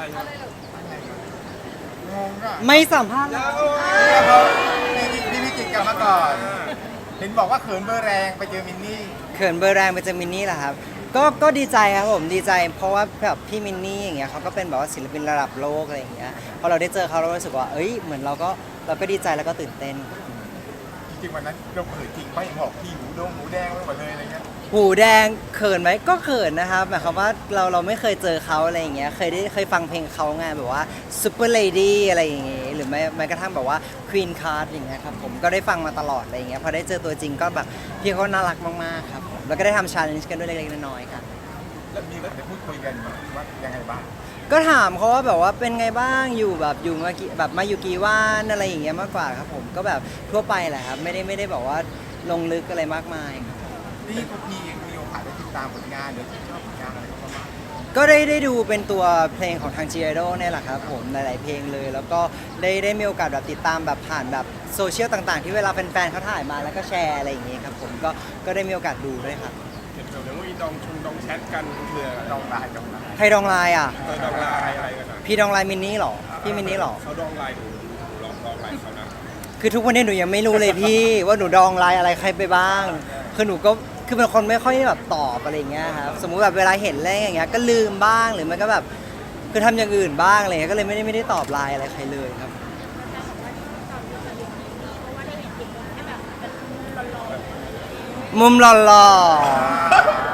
ช่ครับงงอะไม่สัมภาษณ์เนี่ยเขาพี่พี่พี่กิจกลับมาก่อนเห็นบอกว่าเขินเบอร์แรงไปเจอมินนี่ เขินเบอร์แรงเป็นเจมินนี่แหละครับ ก็ก็ดีใจครับผมดีใจ เพราะว่าแบบพี่มินนี่อย่างเงี้ยเขาก็เป็นแบบว่าศิลปินระดับโลกอะไรอย่างเงี้ยพอเราได้เจอเขาเรารู้สึกว่าเอ้ยเหมือนเราก็เราก็ดีใจแล้วก็ตื่นเต้น จริงๆวันนั้นเราเขินจริงป่ะยังบอกพี่หูดงหูแดงไปหมด หูแดงเขินไหมก็เขินนะครับหมายความว่าเราเราไม่เคยเจอเขาอะไรอย่างเงี้ยเคยได้เคยฟังเพลงเขาไงแบบว่า Super Lady อะไรอย่างเงี้ยหรือแม้แม้กระทั่งแบบว่า Queen Card อย่างเงี้ยครับผมก็ได้ฟังมาตลอดอะไรอย่างเงี้ยพอได้เจอตัวจริงก็แบบพี่เขาน่ารักมากๆครับผมแล้วก็ได้ทำ challenge กันด้วยเล็กๆน้อยๆครับแล้วมีก็จะพูดคุยกันว่ายังไงบ้างก็ถามเขาว่าแบบว่าเป็นไงบ้างอยู่แบบอยู่มากี่แบบมาอยู่กี่วันอะไรอย่างเงี้ยมากกว่าครับผมก็แบบทั่วไปแหละครับไม่ได้ไม่ได้แบบว่าลงลึกอะไรมากมายครับ นี่พวกพี่เองมีโอกาสได้ติดตามผลงานหรือที่ชอบผลงานอะไรเขาบ้างก็ได้ได้ดูเป็นตัวเพลงของทาง g ี i d o เนี่ยแหละครับผมหลาย ๆ เพลงเลย แล้วก็ได้ได้มีโอกาสแบบติดตามแบบผ่านแบบโซเชียลต่าง ๆ ที่เวลาแฟน ๆเขาถ่ายมาแล้วก็แชร์อะไรอย่างเงี้ยครับผมก็ก็ได้มีโอกาสดูด้วยครับเห็นแบบเดี๋ยวมีดองชงดองแชทกันเพื่อลองไลน์ลองไลน์ใครดองไลน์อะ เออดองไลน์อะไรกันนะพี่ดองไลน์มินนี่หรอพี่มินนี่หรอ เขาดองไลน์ดูลองลองไลน์เขานะ คือทุกวันนี้หนูยังไม่รู้เลยพี่ ว่าหนูดองไลน์อะไรใครไปบ้าง คือหนูก็ คือเป็นคนไม่ค่อยแบบตอบอะไรอย่างเงี้ยครับสมมุติแบบเวลาเห็นอะไรอย่างเงี้ยก็ลืมบ้างหรือมันก็แบบคือทำอย่างอื่นบ้างอะไรเงี้ยก็เลยไม่ได้ไม่ได้ตอบไลน์อะไรใครเลยครับ มุมหล่อ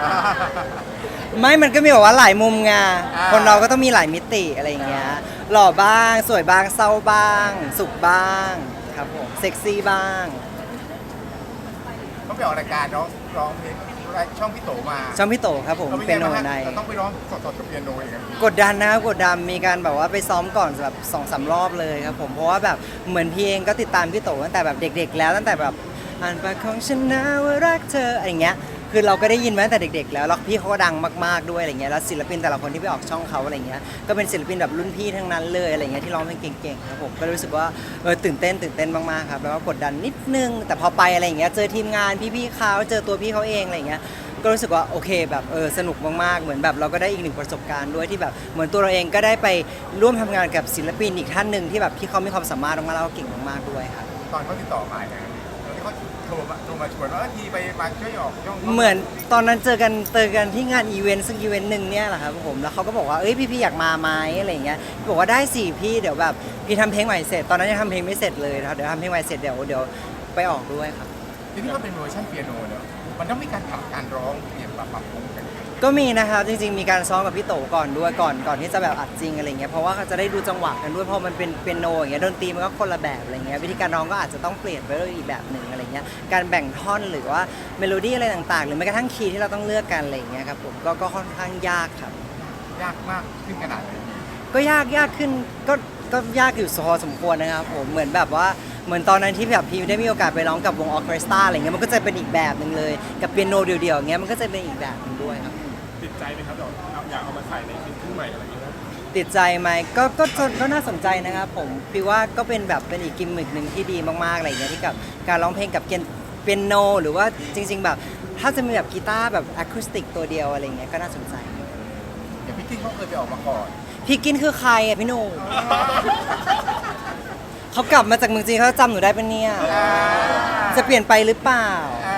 ๆ ไม่มันก็มีแบบว่าหลายมุมไงคนเราก็ต้องมีหลายมิติอะไรอย่างเงี้ย หล่อบ้าง สวยบ้าง เศร้าบ้าง สุขบ้าง ครับผม เซ็กซี่บ้างเขาไปออกรายการร้อง ร้องเพลงช่องพี่โตมาช่องพี่โตครับผมขาเป็นโนไงบ้างในเราต้องไปร้องสดๆกับเปียโนอย่างเงี้ยกดดันนะครับกดดันมีการแบบว่าไปซ้อมก่อนแบบสองสามรอบเลยครับผมเพราะว่าแบบเหมือนพี่เองก็ติดตามพี่โตตั้งแต่แบบเด็ก ๆ แล้วตั้งแต่แบบอ่านปากของฉันนะว่ารักเธออะไรอย่างเงี้ย คือเราก็ได้ยินมาตั้งแต่เด็ก ๆ แล้วแล้วพี่เขาก็ดังมากๆด้วยอะไรเงี้ยแล้วศิลปินแต่ละคนที่ไปออกช่องเขาอะไรเงี้ยก็เป็นศิลปินแบบรุ่นพี่ทั้งนั้นเลยอะไรเงี้ยที่ร้องเพลงเก่งๆครับผมก็รู้สึกว่าเออตื่นเต้นตื่นเต้นมากๆครับแล้วก็กดดันนิดนึง แต่พอไปอะไรเงี้ยเจอทีมงานพี่ๆเขาเจอตัวพี่เขาเองอะไรเงี้ยก็รู้สึกว่าโอเคแบบเออสนุกมากๆ เหมือนแบบเราก็ได้อีกหนึ่งประสบการณ์ด้วยที่แบบเหมือนตัวเราเองก็ได้ไปร่วมทำงานกับศิลปินอีกท่านหนึ่งที่แบบที่เขามีความสามารถมากๆแล้วก็เก่งมากๆด้วยครับตอนเขาติดต่อมาเนี่ย โทรมาโทรมาชวนว่าเออทีไปมาช่วยออกช่องเหมือนตอนนั้นเจอกันเจอกันที่งานอีเวนต์ซึ่งอีเวนต์หนึ่งเนี่ยแหละครับผมแล้วเขาก็บอกว่าเอ้ยพี่พี่อยากมาไหมอะไรอย่างเงี้ยบอกว่าได้สิพี่เดี๋ยวแบบพี่ทำเพลงใหม่เสร็จตอนนั้นยังทำเพลงไม่เสร็จเลยนะครับเดี๋ยวทำเพลงใหม่เสร็จเดี๋ยวเดี๋ยวไปออกด้วยครับ ทีนี้ก็เป็นเวอร์ชันเปียโนเนอะมันต้องมีการปรับการร้องเปลี่ยนปรับปรับปรุงกัน ก็มีนะครับจริงๆ มีการซ้อมกับพี่โตก่อนด้วยก่อนก่อนที่จะแบบอัดจริงอะไรเงี้ยเพราะว่าจะได้ดูจังหวะกันด้วยเพราะมันเป็นเป็นโนอย่างเงี้ยดนตรีมันก็คนละแบบอะไรเงี้ยวิธีการร้องก็อาจจะต้องเปลี่ยนไปด้วยอีกแบบหนึ่งอะไรเงี้ยการแบ่งท่อนหรือว่าเมโลดี้อะไรต่างๆ หรือแม้กระทั่งคีย์ที่เราต้องเลือกกันอะไรเงี้ยครับผมก็ก็ค่อนข้างยากครับ ยากมากขึ้นขนาดไหนก็ยากยากขึ้นก็ก็ยากอยู่พอสมควรนะครับผมเหมือนแบบว่าเหมือนตอนนั้นที่แบบพี่ได้มีโอกาสไปร้องกับวงออร์เคสตราอะไรเงี้ยมันก็จะเป็นอีกแบบหนึ่งเลยกับเปียโนเดี่ยวๆอย่างเงี้ยมันก็จะเป็นอีกแบบหนึงด้วยครับติด ใจไหมครับเดี๋ยวเอาอยากเอามาใส่ในซิงเกิลใหม่อะไรอย่างเงี้ยนะติดใจไหมก็ก็ก็ก็น่าสนใจนะครับผมพี่ว่าก็เป็นแบบเป็นอีกกิมมิคหนึ่งที่ดีมากๆอะไรอย่างเงี้ยที่กับการร้องเพลงกับเปียเปียโน หรือว่าจริง ๆ แบบ ถ้าจะมีแบบกีตาร์แบบอะคูสติกตัวเดียวอะไรอย่างเงี้ยก็น่าสนใจ อย่างพี่กิ้งเขาเคยไปออกมาก่อนพี่กินคือใครอะพี่หนูเขากลับมาจากเมืองจีนเขาจำหนูได้ปะเนี่ย จะเปลี่ยนไปหรือเปล่าเรา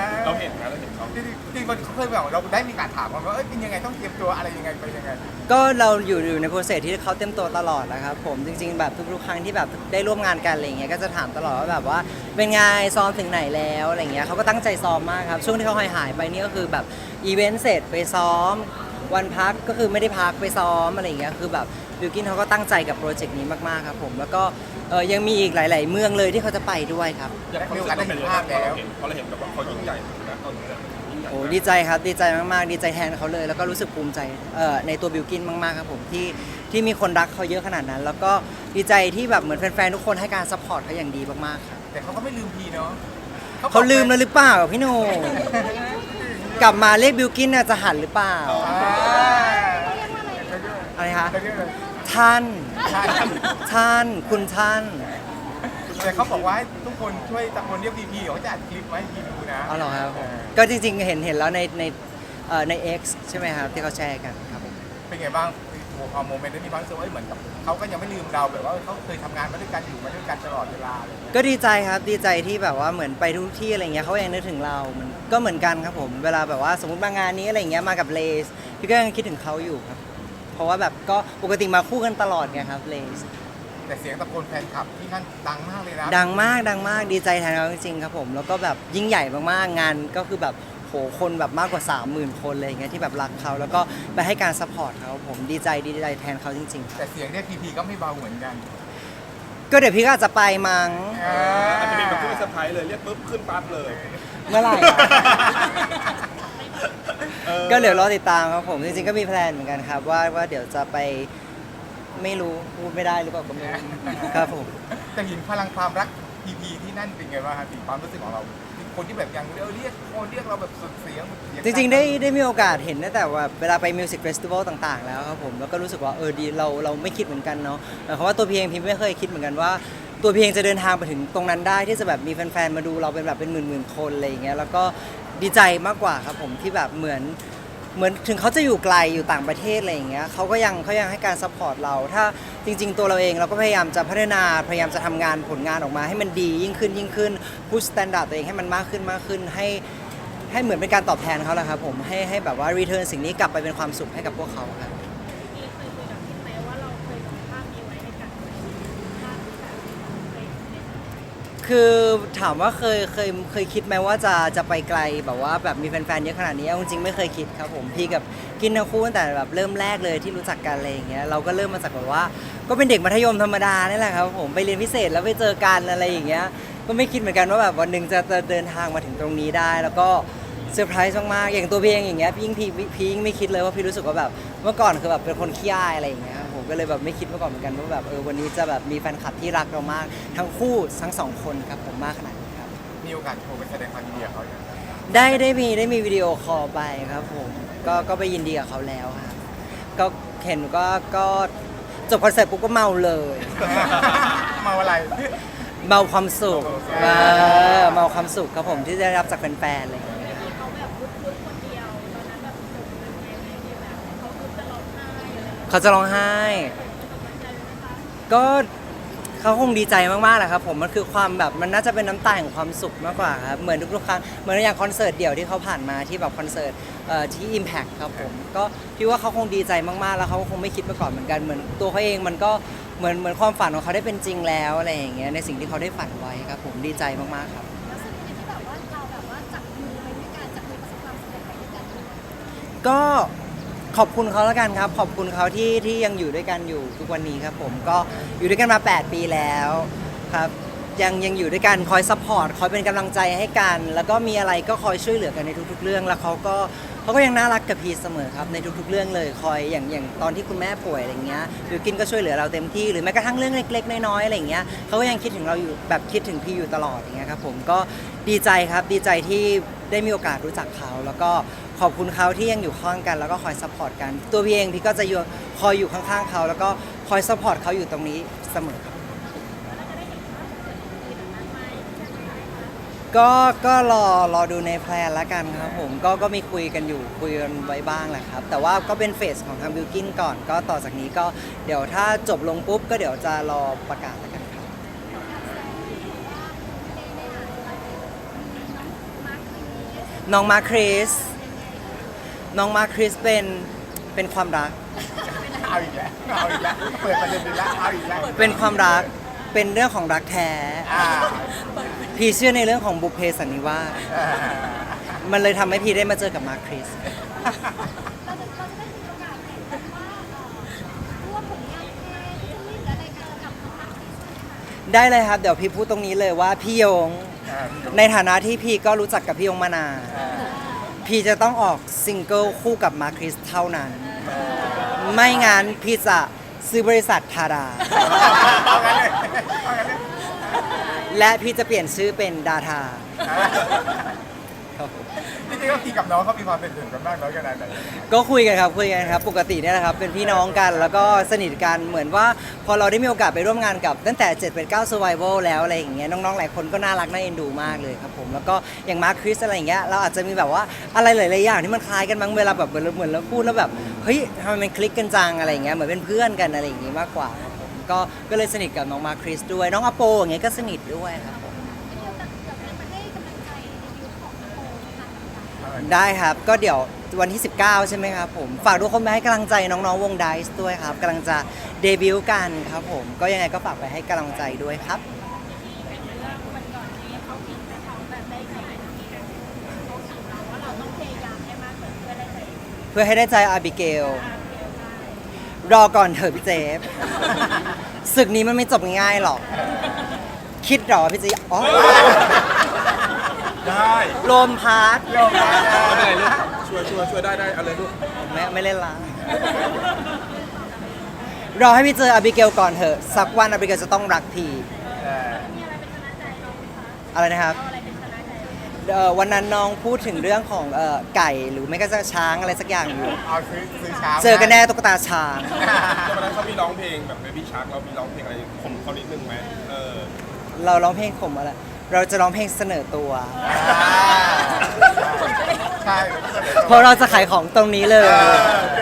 ริงๆจริงๆเขาเคยบอกเราได้มีการถามกันว่าเอ้ยเป็นยังไงต้องเตรียมตัวอะไรยังไงไปยังไงก็เราอยู่อยู่ในโปรเซสที่เขาเต็มตัวตลอดนะครับผมจริง ๆ แบบทุกๆครั้งที่แบบได้ร่วมงานกันอะไรเงี้ยก็จะถามตลอดว่าแบบว่าเป็นไงซ้อมถึงไหนแล้วอะไรเงี้ยเขาก็ตั้งใจซ้อมมากครับช่วงที่เขาหายหายๆไปนี่ก็คือแบบอีเวนต์เสร็จไปซ้อม วันพักก็คือไม่ได้พักไปซ้อมอะไรเงี้ยคือแบบบิวกินเขาก็ตั้งใจกับโปรเจกต์นี้มากๆครับผมแล้วก็เออยังมีอีกหลาย ๆ เมืองเลยที่เขาจะไปด้วยครับ อยากความรู้สึกเราเป็นยังไงบ้างพอเราเห็นพอเราเห็นแบบว่าเขายิ่งใหญ่นะตอนนี้เนี่ยยิ่งใหญ่ โอ้มากดีใจครับดีใจมากๆ ดีใจแทนเขาเลย แล้วก็รู้สึกภูมิใจเอ่อในตัวบิวกินมากๆครับผมที่ที่มีคนรักเขาเยอะขนาดนั้น แล้วก็ดีใจที่แบบเหมือนแฟนๆทุกคนให้การซัพพอร์ตเขาอย่างดีมากๆครับแต่เขาก็ไม่ลืมพีเนาะเขาลืมแล้วหรือเปล่าพี่โหนงกลับมาเรียกบิวกินน่ะจะหันหรือเปล่าอ่าอะไรคะเขาเรียกอะไรท่านใช่ท่านคุณท่าน แต่เขาบอกว่าให้ทุกคนช่วยตะโกนเรียกพีพีเขาจะอัดคลิปไว้ให้พีดูนะอ๋อเหรอครับผมเออก็จริงๆเห็นเห็นแล้วในในเอ่อใน X ใช่ไหมครับ ที่เขาแชร์กันครับผมเป็นไงบ้างพอโมเมนต์นี้มีความรู้สึกว่าเอ้ยเหมือนกับเขาก็ยังไม่ลืมเราแบบว่าเขาเคยทำงานมาด้วยกันอยู่มาด้วยกันตลอดเวลาเลย ก็ดีใจครับดีใจที่แบบว่าเหมือนไปทุกที่อะไรเงี้ยเขายังนึกถึงเรามันก็เหมือนกันครับผมเวลาแบบว่าสมมติมางานนี้อะไรเงี้ยมากับเลสพี่ก็ยังคิดถึงเขาอยู่ครับ เพราะว่าแบบก็ปกติมาคู่กันตลอดไงครับเลส แต่เสียงตะโกนแฟนคลับที่นั่นดังมากเลยนะดังมากดังมากดีใจแทนเขาจริงๆครับผม แล้วก็แบบยิ่งใหญ่มากๆงานก็คือแบบโหคนแบบมากกว่า 30,000 คนเลยอย่างเงี้ยที่แบบรักเขาแล้วก็ไปให้การซัพพอร์ตเขาผมดีใจดีใจแทนเขาจริงๆครับแต่เสียงเรียกพีพีก็ไม่เบาเหมือนกันก็เดี๋ยวพี่ก็อาจจะไปมั้งอาจจะมีแบบที่เซอร์ไพรส์เลยเรียกปุ๊บขึ้นปั๊บเลยเมื่อไหร่อะออก็เดี๋ยวรอติดตามครับผมจริงๆก็มีแพลนเหมือนกันครับว่าว่าเดี๋ยวจะไป ไม่รู้พูดไม่ได้หรือเปล่าก็ไม่รู้ครับผม แต่เห็นพลังความรักพีพีที่นั่นเป็นไงบ้างครับพี่ความรู้สึกของเรา คนที่แบบยังเรียกเรียกคนเรียกเราแบบสุดเสียงเสียจริงๆ ได้ได้มีโอกาสเห็นตั้งแต่ว่าเวลาไปมิวสิกเฟสติวัลต่างๆ แล้วครับผม แล้วก็รู้สึกว่าเออดีเราเราไม่คิดเหมือนกันเนาะหมายความว่าตัวพีเองพี่ไม่เคยคิดเหมือนกันว่า ตัวพีเองจะเดินทางไปถึงตรงนั้นได้ที่จะแบบมีแฟนๆ มาดูเราเป็นแบบเป็นหมื่นๆคนอะไรอย่างเงี้ยแล้วก็ดีใจมากกว่าครับผมที่แบบเหมือน เหมือนถึงเขาจะอยู่ไกลอยู่ต่างประเทศอะไรอย่างเงี้ยเขาก็ยังเขายังให้การซัพพอร์ตเรา ถ้าจริง ๆ ตัวเราเองเราก็พยายามจะพัฒนาพยายามจะทำงานผลงานออกมาให้มันดียิ่งขึ้นยิ่งขึ้นพุชสแตนดาร์ดตัวเองให้มันมากขึ้นมากขึ้นให้ให้เหมือนเป็นการตอบแทนเขาแหละครับผมให้ให้แบบว่ารีเทิร์นสิ่งนี้กลับไปเป็นความสุขให้กับพวกเขาครับ มีเคยคุยกับพี่ไหมว่าเราเคยทำภาพนี้ไว้ในการภาพที่แบบเคยใน คือถามว่าเคยเคยเคยคิดไหมว่าจะจะไปไกลแบบว่าแบบมีแฟนๆเยอะขนาดนี้เอาจริงๆไม่เคยคิดครับผมพี่กับกินทั้งคู่ตั้งแต่แบบเริ่มแรกเลยที่รู้จักกันอะไรอย่างเงี้ยเราก็เริ่มมาจากแบบว่า ก็เป็นเด็กมัธยมธรรมดานี่แหละครับผมไปเรียนพิเศษแล้วไปเจอกันอะไรอย่างเงี้ยก็ไม่คิดเหมือนกันว่าแบบวันหนึ่งจะจะเดินทางมาถึงตรงนี้ได้ แล้วก็เซอร์ไพรส์มากๆอย่างตัวพี่เองอย่างเงี้ยพี่ยิ่งพี่พี่ยิ่งไม่คิดเลยว่าพี่รู้สึกว่าแบบเมื่อก่อนคือแบบเป็นคนขี้อายอะไรอย่างเงี้ย ก็เลยแบบไม่คิดมาก่อนเหมือนกันว่าแบบเออวันนี้จะแบบมีแฟนคลับที่รักเรามาก ทั้งคู่ทั้งสองคนครับผมมากขนาดนี้ครับมีโอกาสโทรไปแสดงความยินดีกับเขาอย่างได้ได้มีได้มีวิดีโอคอลไปครับผมก็ก็ไปยินดีกับเขาแล้วครับก็เห็นก็ก็จบคอนเสิร์ตปุ๊บก็เมาเลยมาอะไร เมาความสุขเออเออเมาความสุขครับผมที่ได้รับจากแฟนๆอะไรอย่างเลย เงี้ยเขาจะร้องไห้ตกใจไหมคะก็เขาคงดีใจมากๆแหละครับผมมันคือความแบบมันน่าจะเป็นน้ำตาแห่งความสุขมากกว่าครับเหมือนทุกๆครั้งเหมือนอย่างคอนเสิร์ตเดี่ยวที่เขาผ่านมาที่แบบคอนเสิร์ตเอ่อที่ Impact ครับผมก็พี่ว่าเขาคงดีใจมากๆ แล้วเขาก็คงไม่คิดมาก่อนเหมือนกันเหมือนตัวเขาเองมันก็เหมือนเหมือนความฝันของเขาได้เป็นจริงแล้วอะไรอย่างเงี้ยในสิ่งที่เขาได้ฝันไว้ครับผมดีใจมากๆครับรู้สึกยังไงที่แบบว่าเราแบบว่าจับมือไปด้วยกันจับมือประสบความสำเร็จไปด้วยกัน ก็ ขอบคุณเขาแล้วกันครับ ขอบคุณเขาที่ที่ยังอยู่ด้วยกันอยู่ทุกวันนี้ครับผมก็อยู่ด้วยกันมา 8 ปีแล้วครับยังยังอยู่ด้วยกันคอยซัพพอร์ตคอยเป็นกำลังใจให้กัน แล้วก็มีอะไรก็คอยช่วยเหลือกันในทุก ๆ เรื่อง แล้วเขาก็เขาก็ยังน่ารักกับพีเสมอครับในทุก ๆ เรื่องเลยคอยอย่างอย่างตอนที่คุณแม่ป่วยอะไรเงี้ยบิวกินก็ช่วยเหลือเราเต็มที่หรือแม้กระทั่งเรื่องเล็ก ๆ น้อยๆอะไรเงี้ยเขาก็ยังคิดถึงเราอยู่แบบคิดถึงพี่อยู่ตลอดอย่างเงี้ยครับผมก็ดีใจครับดีใจที่ได้มีโอกาสรู้จักเขาแล้วก็ ขอบคุณเขาที่ยังอยู่ข้างกันแล้วก็คอยซัพพอร์ตกัน ตัวพี่เองพี่ก็จะอยู่คอยอยู่ข้างๆเขาแล้วก็คอยซัพพอร์ตเขาอยู่ตรงนี้เสมอครับก็ก็รอรอดูในแพลนละกันครับผมก็ก็มีคุยกันอยู่คุยกันไว้บ้างแหละครับ แต่ว่าก็เป็นเฟสของทางบิวกินก่อน ก็ต่อจากนี้ก็เดี๋ยวถ้าจบลงปุ๊บ ก็เดี๋ยวจะรอประกาศละกันครับน้องมาคริส น้องมาคริสเป็นเป็นความรัก เอาอีกแล้วเอาอีกแล้วเปิดประเด็นอีกแล้วเอาอีกแล้วเป็นความรักเป็นเรื่องของรักแท้ อ่าพี่เชื่อในเรื่องของบุพเพสันนิวาสอ่ามันเลยทำให้พี่ได้มาเจอกับมาคริส เราจะเราจะได้มีโอกาสเห็นกันว่าเอ่อร่วมผลงานเพลงที่จะวิ่งอะไรกันกับน้องมาร์คที่สุดค่ะได้เลยครับ เดี๋ยวพี่พูดตรงนี้เลยว่าพี่ยง อ่า ในฐานะที่พี่ก็รู้จักกับพี่ยงมานานอ่า พี่จะต้องออกซิงเกิลคู่กับมาคริสเท่านั้น ไม่งั้นพี่จะซื้อบริษัททาดาเอางั้นเลยเอางั้นเลย และพี่จะเปลี่ยนชื่อเป็นดาทาอ่าครับผม จริงๆแล้วพี่กับน้องเขามีความเป็นส่วนกันมากน้อยขนาดไหนก็คุยกันครับคุยกันครับปกติเนี่ยแหละครับเป็นพี่น้องกันแล้วก็สนิทกันเหมือนว่าพอเราได้มีโอกาสไปร่วมงานกับตั้งแต่7เป็น9 Survival แล้วอะไรอย่างเงี้ยน้องๆหลายคนก็น่ารักน่าเอ็นดูมากเลยครับผมแล้วก็อย่างมาร์คคริสอะไรอย่างเงี้ยเราอาจจะมีแบบว่าอะไรหลายๆอย่างที่มันคล้ายกันบ้างเวลาแบบเหมือนเหมือนเราพูดแล้วแบบเฮ้ยทำไมมันคลิกกันจังอะไรอย่างเงี้ยเหมือนเป็นเพื่อนกันอะไรอย่างงี้มากกว่าครับผมก็ก็เลยสนิทกับน้องมาร์คคริสด้วยน้องอโปอย่างเงี้ยก็สนิทด้วยครับ ได้ครับ ก็เดี๋ยววันที่ 19 ใช่ไหมครับผม ฝากทุกคนไปให้กำลังใจน้องๆวงไดซ์ด้วยครับกำลังจะเดบิวต์กันครับผม ก็ยังไงก็ฝากไปให้กำลังใจด้วยครับ เพื่อให้ได้ใจอาบิเกล รอก่อนเถอะพี่เจฟ ศึกนี้มันไม่จบง่ายๆหรอก คิดหรอพี่เจฟอ๋อ ได้โลมพาร์ทยอมรับไม่เป็นไรลูกช่วยช่วยช่วยได้ได้เอาเลยลูกไม่ไม่เล่นละรอให้พี่เจออาบิเกลก่อนเถอะ สักวันอาบิเกลจะต้องรักพี่เอออะไรนะครับเอ่อวันนั้นน้องพูดถึงเรื่องของเอ่อไก่หรือไม่ก็จะช้างอะไรสักอย่างอยู่ เอาซื้อซื้อช้าเจอกันแน่ตุ๊กตาช้างแล้ววันนั้นเขามีร้องเพลงแบบเบบี้ชาร์กเรามีร้องเพลงอะไรข่มเขานิดนึงไหมเออเราร้องเพลงข่มอะไร เราจะร้องเพลงเสนอตัวอ่าใช่เพราะเราจะขายของตรงนี้เลยเออโอเค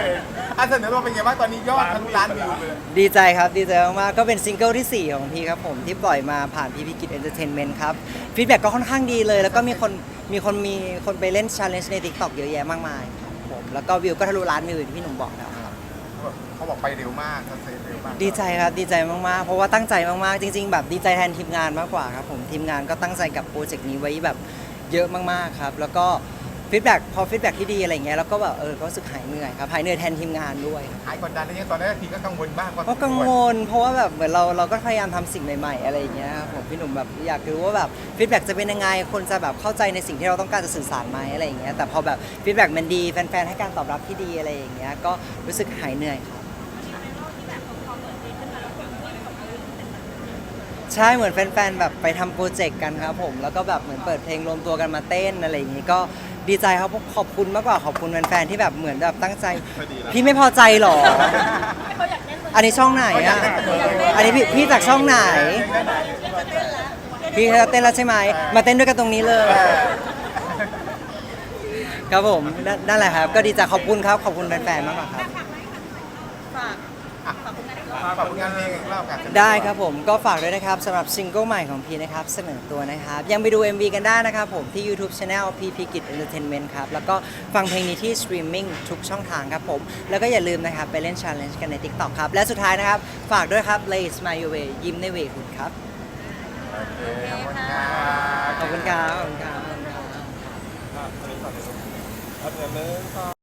อะเสนอตัวเป็นไงบ้างตอนนี้ยอดทะลุล้านวิวเลยดีใจครับ ดีใจมากๆก็เป็นซิงเกิลที่ 4 ของพี่ครับผมที่ปล่อยมาผ่านพี่พิกิจเอนเตอร์เทนเมนต์ครับฟีดแบ็กก็ค่อนข้างดีเลย แล้วก็มีคนมีคนมีคนไปเล่นชาเลนจ์ใน TikTok เยอะแยะมากมายครับผมแล้วก็วิวก็ทะลุล้านวิวอย่างที่พี่หนุ่มบอกแล้ว ครับเขาบอกไปเร็วมากเขาเซเร็วมากดีใจครับดีใจมากๆ เพราะว่าตั้งใจมากๆ จริง ๆ แบบดีใจแทนทีมงานมากกว่าครับผมทีมงานก็ตั้งใจกับโปรเจกต์นี้ไว้แบบเยอะมากๆครับ แล้วก็ ฟีดแบ็กพอฟีดแบ็กที่ดีอะไรเงี้ยแล้วก็แบบเออก็รู้สึกหายเหนื่อยครับหายเหนื่อยแทนทีมงานด้วยครับหายกดดันได้ยังตอนแรกทีก็กังวลมากว่าก็กังวลเพราะว่าแบบเหมือนเราเราก็พยายามทำสิ่งใหม่ ๆ อะไรอย่างเงี้ยครับผมพี่หนุ่มแบบอยากรู้ว่าแบบฟีดแบ็กจะเป็นยังไงคนจะแบบเข้าใจในสิ่งที่เราต้องการจะสื่อสารไหมอะไรอย่างเงี้ยแต่พอแบบฟีดแบ็กมันดีแฟนๆให้การตอบรับที่ดีอะไรอย่างเงี้ยก็รู้สึกหายเหนื่อยครับ ใช่เหมือนแฟนๆแบบไปทำโปรเจกต์กันครับผม แล้วก็แบบเหมือนเปิดเพลงรวมตัวกันมาเต้นอะไรอย่างงี้ก็ ดีใจครับขอบคุณมากกว่าขอบคุณแฟนๆที่แบบเหมือนแบบตั้งใจพอดีแล้วพี่ไม่พอใจเหรอ อันนี้ช่องไหนอะอันนี้พี่พี่จากช่องไหน พี่จะเต้นแล้วใช่ไหมมาเต้นด้วยกันตรงนี้เลย ครับผมนั่นนั่นแหละครับ ก็ดีใจขอบคุณครับขอบคุณแฟนๆมากกว่าครับ ฝากผลงานเพลงอีกรอบกันได้ครับผมก็ฝากด้วยนะครับสำหรับซิงเกิลใหม่ของพีนะครับ เสนอตัวนะครับ ยังไปดู MV กันได้นะครับผมที่ YouTube Channel พีพีกิจ Entertainment ครับ แล้วก็ฟังเพลงนี้ที่สตรีมมิ่งทุกช่องทางครับผม แล้วก็อย่าลืมนะครับ ไปเล่น Challenge กันใน TikTok ครับ และสุดท้ายนะครับ ฝากด้วยครับ Lay Smile Your Way ยิ้มในเวคุณครับโอเคขอบคุณครับขอบคุณครับขอบคุณครับอะอันนี้ต่อเลยลูกเอาเงินเลย